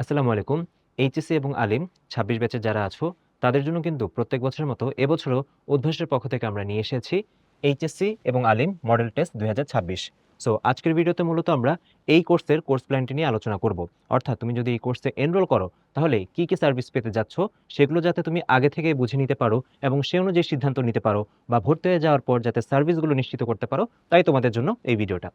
আসসালামু আলাইকুম। এইচএসসি এবং আলিম, ছাব্বিশ ব্যাচের যারা আছো, তাদের জন্য কিন্তু প্রত্যেক বছরের মতো এবছরও উদ্ভাসের পক্ষ থেকে আমরা নিয়ে এসেছি এইচএসসি এবং আলিম মডেল টেস্ট দুই হাজার ছাব্বিশ। সো আজকের ভিডিওতে মূলত আমরা এই কোর্সের কোর্স প্ল্যানটি নিয়ে আলোচনা করব। অর্থাৎ তুমি যদি এই কোর্সে এনরোল করো, তাহলে কি কি সার্ভিস পেতে যাচ্ছ সেগুলো যাতে তুমি আগে থেকে বুঝে নিতে পারো এবং সে অনুযায়ী সিদ্ধান্ত নিতে পারো বা ভর্তি হয়ে যাওয়ার পর যাতে সার্ভিসগুলো নিশ্চিত করতে পারো, তাই তোমাদের জন্য এই ভিডিওটা।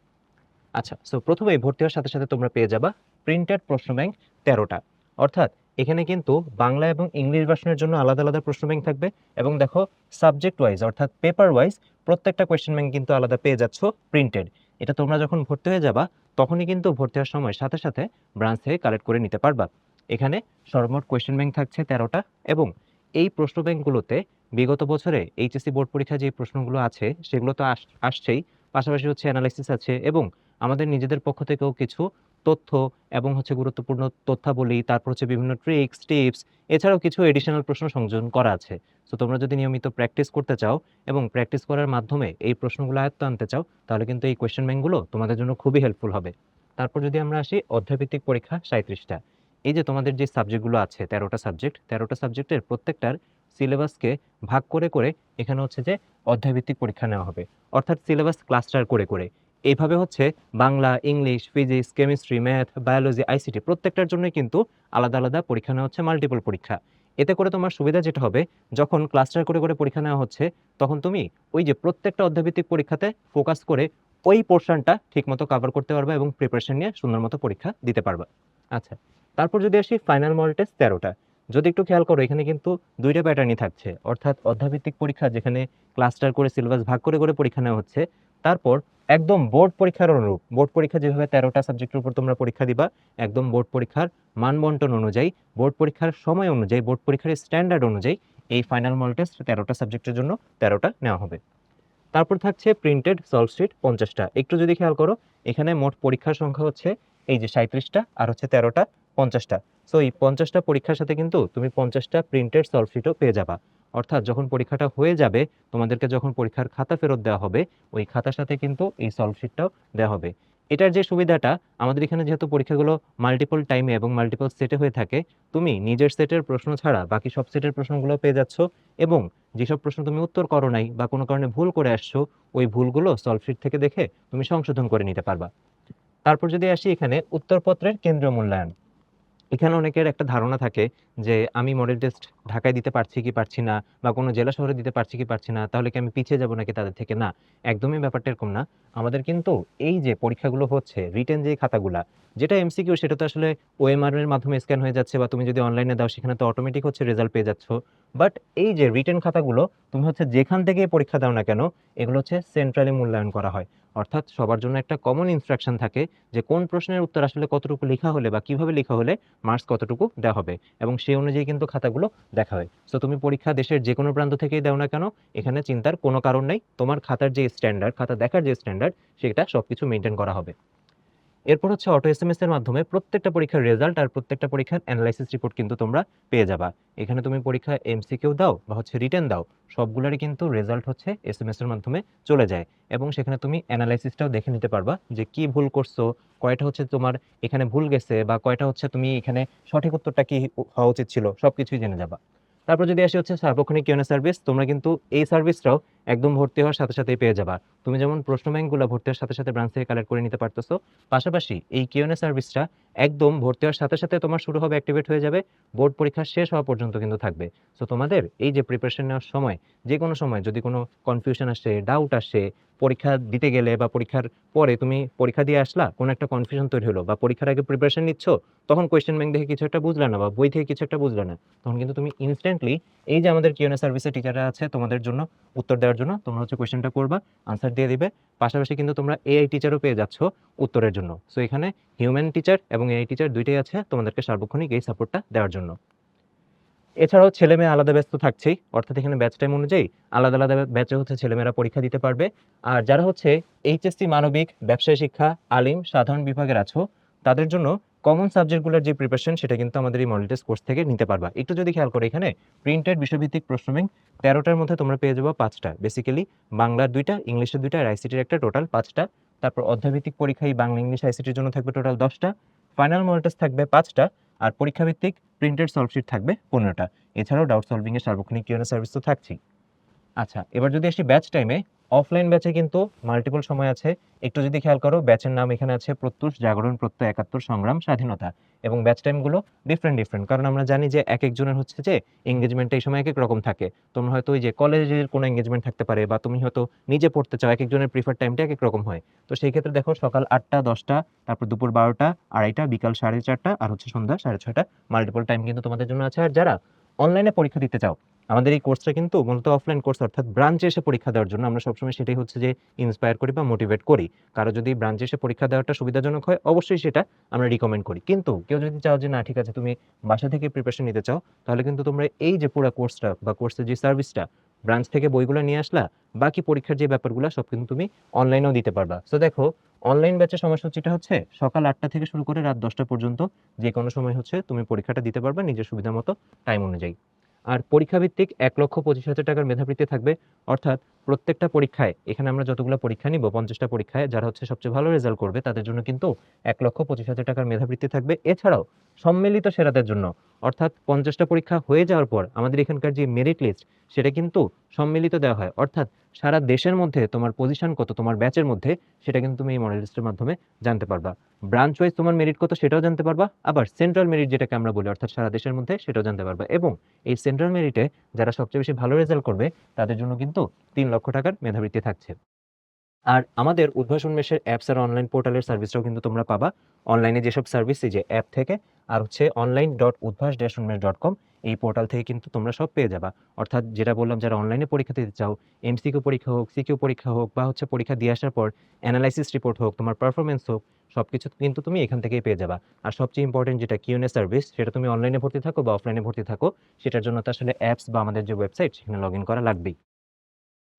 আচ্ছা সো প্রথমে ভর্তি হওয়ার সাথে সাথে তোমরা পেয়ে যাবা প্রিন্টেড প্রশ্ন ব্যাংক তেরোটা। অর্থাৎ এখানে কিন্তু বাংলা এবং ইংলিশ ভার্সনের জন্য আলাদা আলাদা প্রশ্ন ব্যাংক থাকবে এবং দেখো সাবজেক্ট ওয়াইজ অর্থাৎ পেপার ওয়াইজ প্রত্যেকটা কোয়েশ্চেন ব্যাংক কিন্তু আলাদা পেয়ে যাচ্ছ প্রিন্টেড এটা তোমরা যখন ভর্তি হয়ে যাবা, তখনই কিন্তু ভর্তি হওয়ার সময় সাথে সাথে ব্রাঞ্চ থেকে কালেক্ট করে নিতে পারবা। এখানে সর্বমোট কোয়েশ্চেন ব্যাংক থাকছে তেরোটা এবং এই প্রশ্ন ব্যাংকগুলোতে বিগত বছরে এইচএসসি বোর্ড পরীক্ষা যে প্রশ্নগুলো আছে, সেগুলো তো আস- আসছেই। পাশাপাশি হচ্ছে অ্যানালাইসিস আছে এবং আমাদের নিজেদের পক্ষ থেকেও কিছু তথ্য এবং হচ্ছে গুরুত্বপূর্ণ তথ্যাবলী, তারপর হচ্ছে বিভিন্ন ট্রিক্স টিপস এছাড়াও কিছু এডিশনাল প্রশ্ন সংযোজন করা আছে। সো তোমরা যদি নিয়মিত প্র্যাকটিস করতে চাও এবং প্র্যাকটিস করার মাধ্যমে এই প্রশ্নগুলো আয়ত্ত আনতে চাও, তাহলে কিন্তু এই কোয়েশ্চেন ব্যাংকগুলো তোমাদের জন্য খুবই হেল্পফুল হবে। তারপর যদি আমরা আসি অধ্যায়ভিত্তিক পরীক্ষা সাঁত্রিশটা এই যে তোমাদের যে সাবজেক্টগুলো আছে, তেরোটা সাবজেক্ট তেরোটা সাবজেক্টের প্রত্যেকটার সিলেবাসকে ভাগ করে করে এখানে হচ্ছে যে অধ্যায়ভিত্তিক পরীক্ষা নেওয়া হবে। অর্থাৎ সিলেবাস ক্লাস্টার করে করে। এইভাবে হচ্ছে Bangla, English, physics, chemistry, math, biology, ICT প্রত্যেকটার জন্যই কিন্তু আলাদা আলাদা পরীক্ষা নেওয়া হচ্ছে মাল্টিপল পরীক্ষা। এতে করে তোমার সুবিধা যেটা হবে, যখন ক্লাস্টার করে করে পরীক্ষা নেওয়া হচ্ছে, তখন তুমি ওই যে প্রত্যেকটা অধ্যায়ভিত্তিক পরীক্ষাতে ফোকাস করে ওই পোর্শনটা ঠিকমতো কভার করতে পারবে এবং প্রিপারেশন নিয়ে সুন্দর মতো পরীক্ষা দিতে পারবে। আচ্ছা তারপর যদি আসি ফাইনাল মডেল টেস্ট তেরোটা। যদি একটু খেয়াল করো, এখানে কিন্তু দুইটা প্যাটার্নই থাকছে। অর্থাৎ অধ্যায়ভিত্তিক পরীক্ষা যেখানে ক্লাস্টার করে সিলেবাস ভাগ করে করে পরীক্ষা নেওয়া হচ্ছে তারপর একদম বোর্ড পরীক্ষার অনুরূপ, বোর্ড পরীক্ষা যেভাবে তেরোটা সাবজেক্টের উপর তোমরা পরীক্ষা দিবা, একদম বোর্ড পরীক্ষার মানবন্টন অনুযায়ী, বোর্ড পরীক্ষার সময় অনুযায়ী, বোর্ড পরীক্ষার স্ট্যান্ডার্ড অনুযায়ী এই ফাইনাল মল টেস্ট তেরোটা সাবজেক্টের জন্য তেরোটা নেওয়া হবে। তারপর থাকছে প্রিন্টেড সলভ শিট পঞ্চাশটা। একটু যদি খেয়াল করো, এখানে মোট পরীক্ষার সংখ্যা হচ্ছে এই যে সাঁত্রিশটা আর হচ্ছে তেরোটা পঞ্চাশটা। সো এই পঞ্চাশটা পরীক্ষার সাথে কিন্তু তুমি পঞ্চাশটা প্রিন্টেড সলভ শিটও পেয়ে যাবা। অর্থাৎ যখন পরীক্ষাটা হয়ে যাবে, তোমাদেরকে যখন পরীক্ষার খাতা ফেরত দেওয়া হবে, ওই খাতার সাথে কিন্তু এই সলভ শিটটাও দেওয়া হবে। এটার যে সুবিধাটা, আমাদের এখানে যেহেতু পরীক্ষাগুলো মাল্টিপল টাইমে এবং মাল্টিপল সেটে হয়ে থাকে, তুমি নিজের সেটের প্রশ্ন ছাড়া বাকি সব সেটের প্রশ্নগুলো পেয়ে যাচ্ছ এবং যেসব প্রশ্ন তুমি উত্তর করো নাই বা কোনো কারণে ভুল করে আসছো, ওই ভুলগুলো সলভ শিট থেকে দেখে তুমি সংশোধন করে নিতে পারবা। তারপর যদি আসি এখানে উত্তরপত্রের কেন্দ্রীয় মূল্যায়ন। এখানে অনেকের একটা ধারণা থাকে যে, আমি মডেল টেস্ট ঢাকায় দিতে পারছি কি পারছি না? বা কোনো জেলা শহরে দিতে পারছি কি পারছি না? তাহলে কি আমি পিছিয়ে যাব নাকি তাদের থেকে? না, একদমই ব্যাপারটা এরকম না। আমাদের কিন্তু এই যে পরীক্ষাগুলো হচ্ছে, রিটেন যে খাতাগুলা, যেটা এমসিকিউ, সেটা তো আসলে ওএমআর এর মাধ্যমে স্ক্যান হয়ে যাচ্ছে, বা তুমি যদি অনলাইনে দাও, সেখানে তো অটোমেটিক হচ্ছে রেজাল্ট পেয়ে যাচ্ছ। বাট এই যে রিটেন খাতাগুলো, তুমি হচ্ছে যেখান থেকে পরীক্ষা দাও না কেন, এগুলো হচ্ছে সেন্ট্রালি মূল্যায়ন করা হয়। অর্থাৎ সবার জন্য একটা কমন ইনস্ট্রাকশন থাকে যে কোন প্রশ্নের উত্তর আসলে কতটুকু লেখা হলে বা কীভাবে লেখা হলে মার্কস কতটুকু দেওয়া হবে এবং সেই অনুযায়ী কিন্তু খাতাগুলো দেখা হয়। সো তুমি পরীক্ষা দেশের যে কোনো প্রান্ত থেকেই দাও না কেন, এখানে চিন্তার কোনো কারণ নেই। তোমার খাতার যে স্ট্যান্ডার্ড খাতা দেখার যে স্ট্যান্ডার্ড সেটা সব কিছু মেনটেন করা হবে। এরপর হচ্ছে অটো এস এম এস এর মাধ্যমে প্রত্যেকটা পরীক্ষার রেজাল্ট আর প্রত্যেকটা পরীক্ষার অ্যানালাইসিস রিপোর্ট কিন্তু তোমরা পেয়ে যাবা। এখানে তুমি পরীক্ষা এমসিকিউ দাও বা হচ্ছে রিটার্ন দাও, সবগুলোরই কিন্তু রেজাল্ট হচ্ছে এস এম এস এর মাধ্যমে চলে যায়। এবং সেখানে তুমি অ্যানালাইসিসটাও দেখে নিতে পারবা যে কি ভুল করছ, কয়টা হচ্ছে তোমার এখানে ভুল গেছে বা কয়টা হচ্ছে তুমি এখানে সঠিক উত্তরটা কি হওয়া উচিত ছিল, সবকিছুই জেনে যাবা। তারপর যদি আসি হচ্ছে সার্বক্ষণিক কিউএনএ সার্ভিস তোমরা কিন্তু এই সার্ভিসটাও একদম ভর্তি হওয়ার সাথে সাথেই পেয়ে যাবা। তুমি যেমন প্রশ্ন ব্যাংকগুলো ভর্তি হওয়ার সাথে সাথে ব্রাঞ্চ থেকে কালেক্ট করে নিতে পারতেছো, পাশাপাশি এই কিউএনএ সার্ভিসটা একদম ভর্তি হওয়ার সাথে সাথে তোমার শুরু হবে অ্যাক্টিভেট হয়ে যাবে বোর্ড পরীক্ষা শেষ হওয়া পর্যন্ত কিন্তু থাকবে। সো তোমাদের এই যে প্রিপারেশন নেওয়ার সময়, যে কোনো সময় যদি কোনো কনফিউশন আসে ডাউট আসে, পরীক্ষা দিতে গেলে বা পরীক্ষার পরে তুমি পরীক্ষা দিয়ে আসলা, কোনো একটা কনফিউশন তৈরি হলো বা পরীক্ষার আগে প্রিপারেশন নিচ্ছ, তখন কোয়েশ্চেন ব্যাংক দেখে কিছু একটা বুঝলে না বা বই থেকে কিছু একটা বুঝলে না, তখন কিন্তু তুমি ইনস্ট্যান্টলি এই যে আমাদের কিউএনএ সার্ভিসের টিচাররা আছে, তোমাদের জন্য উত্তর দেওয়ার জন্য তোমরা হচ্ছে কোয়েশ্চেনটা করবা আনসার দিয়ে দিবে। পাশাপাশি কিন্তু তোমরা এআই টিচারও পেয়ে যাচ্ছ উত্তরের জন্য। সো এখানে হিউম্যান টিচার এবং এআই টিচার দুইটাই আছে তোমাদেরকে সার্বক্ষণিক এই সাপোর্টটা দেওয়ার জন্য। এছাড়াও ছেলে মেয়ে আলাদা ব্যস্ত থাকছেই, অর্থাৎ এখানে ব্যাচ টাইম অনুযায়ী আলাদা আলাদা ব্যাচে হচ্ছে ছেলেমেয়েরা পরীক্ষা দিতে পারবে। আর যারা হচ্ছে এইচএসসি মানবিক, ব্যবসায় শিক্ষা, আলিম, সাধারণ বিভাগের আছো, তাদের জন্য কমন সাবজেক্টগুলোর যে প্রিপারেশন সেটা কিন্তু আমাদের এই মডেল টেস্ট কোর্স থেকে নিতে পারবা। একটু যদি খেয়াল করো এখানে প্রিন্টেড বিষয়ভিত্তিক প্রশ্ন ব্যাংক তেরোটার মধ্যে তোমরা পেয়ে যাব পাঁচটা। বেসিক্যালি বাংলার দুইটা, ইংলিশের দুইটা, আর আইসিটির একটা টোটাল পাঁচটা। তারপর অধ্যায়ভিত্তিক পরীক্ষায় বাংলা, ইংলিশ আইসিটির জন্য থাকবে টোটাল দশটা। ফাইনাল মডেল টেস্ট থাকবে পাঁচটা। আর পরীক্ষাভিত্তিক প্রিন্টেড সলভশিট থাকবে পনেরোটা। এছাড়াও ডাউট সলভিংয়ের সার্বক্ষণিক কিউএনএ সার্ভিস তো থাকছেই। আচ্ছা এবার যদি আসি ব্যাচ টাইমে অফলাইন ব্যাচে কিন্তু মাল্টিপল সময় আছে। একটু যদি খেয়াল করো, ব্যাচের নাম এখানে আছে প্রত্যুষ, জাগরণ, প্রত্যয়, একাত্তর, সংগ্রাম, স্বাধীনতা এবং ব্যাচ টাইমগুলো ডিফারেন্ট ডিফারেন্ট কারণ আমরা জানি যে এক একজনের হচ্ছে যে এঙ্গেজমেন্ট এই সময় এক এক রকম থাকে। তোমরা হয়তো ওই যে কলেজের কোনো এঙ্গেজমেন্ট থাকতে পারে বা তুমি হয়তো নিজে পড়তে চাও, এক একজনের প্রিফার টাইমটা এক এক রকম হয়। তো সেই ক্ষেত্রে দেখো সকাল আটটা, দশটা, তারপর দুপুর বারোটা, আড়াইটা, বিকাল সাড়ে চারটা আর হচ্ছে সন্ধ্যা সাড়ে ছয়টা। মাল্টিপল টাইম কিন্তু তোমাদের জন্য আছে। আর যারা অনলাইনে পরীক্ষা দিতে চাও আমাদের এই কোর্সটা কিন্তু মূলত অফলাইন কোর্স অর্থাৎ ব্রাঞ্চে এসে পরীক্ষা দেওয়ার জন্য আমরা সবসময় সেটাই হচ্ছে যে ইন্সপায়ার করি বা মোটিভেট করি। কারও যদি ব্রাঞ্চে এসে পরীক্ষা দেওয়াটা সুবিধাজনক হয়, অবশ্যই সেটা আমরা রিকমেন্ড করি। কিন্তু কেউ যদি চাও যে না, ঠিক আছে, তুমি বাসা থেকে প্রিপারেশন নিতে চাও, তাহলে কিন্তু তোমরা এই যে পুরো কোর্সটা বা কোর্সের যে সার্ভিসটা ব্রাঞ্চ থেকে বইগুলো নিয়ে আসলা, বাকি পরীক্ষার যে ব্যাপারগুলো, সব কিন্তু তুমি অনলাইনেও দিতে পারবা। তো দেখো অনলাইন ব্যাচের সময়সূচিটা হচ্ছে সকাল আটটা থেকে শুরু করে রাত দশটা পর্যন্ত যে কোনো সময় হচ্ছে তুমি পরীক্ষাটা দিতে পারবা নিজের সুবিধা মতো টাইম অনুযায়ী। আর পরীক্ষা ভিত্তিক এক লক্ষ পঁচিশ হাজার টাকার মেধাবৃত্তি থাকবে। অর্থাৎ প্রত্যেকটা পরীক্ষায়, এখানে আমরা যতগুলো পরীক্ষা নিব, পঞ্চাশটা পরীক্ষায়, যারা হচ্ছে সবচেয়ে ভালো রেজাল্ট করবে, তাদের জন্য কিন্তু এক লক্ষ পঁচিশ হাজার টাকার মেধাবৃত্তি থাকবে। এছাড়াও সম্মিলিত সেরাদের জন্য, অর্থাৎ পঞ্চাশটা পরীক্ষা হয়ে যাওয়ার পর আমাদের এখানকার যে মেরিট লিস্ট সেটা কিন্তু সম্মিলিত দেওয়া হয়। অর্থাৎ সারা দেশের মধ্যে তোমার পজিশন কত, তোমার ব্যাচের মধ্যে, সেটা কিন্তু তুমি এই মডেল লিস্টের মাধ্যমে জানতে পারবা। ব্রাঞ্চ ওয়াইজ তোমার মেরিট কত সেটাও জানতে পারবা। আবার সেন্ট্রাল মেরিট যেটাকে আমরা বলি, অর্থাৎ সারা দেশের মধ্যে সেটাও জানতে পারবা। এবং এই সেন্ট্রাল মেরিটে যারা সবচেয়ে বেশি ভালো রেজাল্ট করবে, তাদের জন্য কিন্তু তিন লক্ষ টাকার মেধাবৃত্তি থাকছে। আর আমাদের উদ্ভাসন মেশের অ্যাপস আর অনলাইন পোর্টালের সার্ভিসটাও কিন্তু তোমরা পাবা। অনলাইনে যেসব সার্ভিস এই যে অ্যাপ থেকে, আর হচ্ছে online dot Udvash dash Unmesh dot com এই পোর্টাল থেকে কিন্তু তোমরা সব পেয়ে যাবা। অর্থাৎ যেটা বললাম, যারা অনলাইনে পরীক্ষা দিতে চাও এমসিকিউ পরীক্ষা হোক সিকিউ পরীক্ষা হোক, বা হচ্ছে পরীক্ষা দিয়ে আসার পর অ্যানালাইসিস রিপোর্ট হোক, তোমার পারফরমেন্স হোক সব কিছু কিন্তু তুমি এখান থেকেই পেয়ে যাবা। আর সবচেয়ে ইম্পর্টেন্ট যেটা কিউএনএ সার্ভিস সেটা তুমি অনলাইনে ভর্তি থাকো বা অফলাইনে ভর্তি থাকো, সেটার জন্য তো আসলে অ্যাপস বা আমাদের যে ওয়েবসাইট সেখানে লগ ইন করা লাগবেই।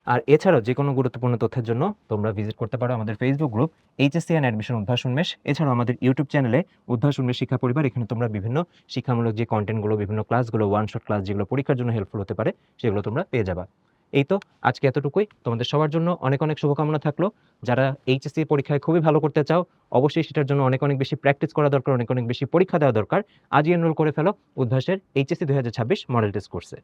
আর এছাড়াও যে কোনো গুরুত্বপূর্ণ তথ্যের জন্য তোমরা ভিজিট করতে পারো আমাদের Facebook group HSC and admission Udvash Unmesh এছাড়াও আমাদের ইউটিউব চ্যানেলে উদ্ভাস উন্মেষ শিক্ষা পরিবার এখানে তোমরা বিভিন্ন শিক্ষামূলক যে কন্টেন্টগুলো বিভিন্ন ক্লাসগুলো ওয়ান শট ক্লাস যেগুলো পরীক্ষার জন্য হেল্পফুল হতে পারে, সেগুলো তোমরা পেয়ে যাবা। এই তো আজকে এতটুকুই। তোমাদের সবার জন্য অনেক অনেক শুভকামনা থাকল। যারা এইচএসসি পরীক্ষায় খুবই ভালো করতে চাও, অবশ্যই সেটার জন্য অনেক অনেক বেশি প্র্যাকটিস করা দরকার, অনেক অনেক বেশি পরীক্ষা দেওয়া দরকার। আজই এনরোল করে ফেলো উদ্ভাসের এইচএসসি দুই হাজার ছাব্বিশ মডেল টেস্ট কোর্সে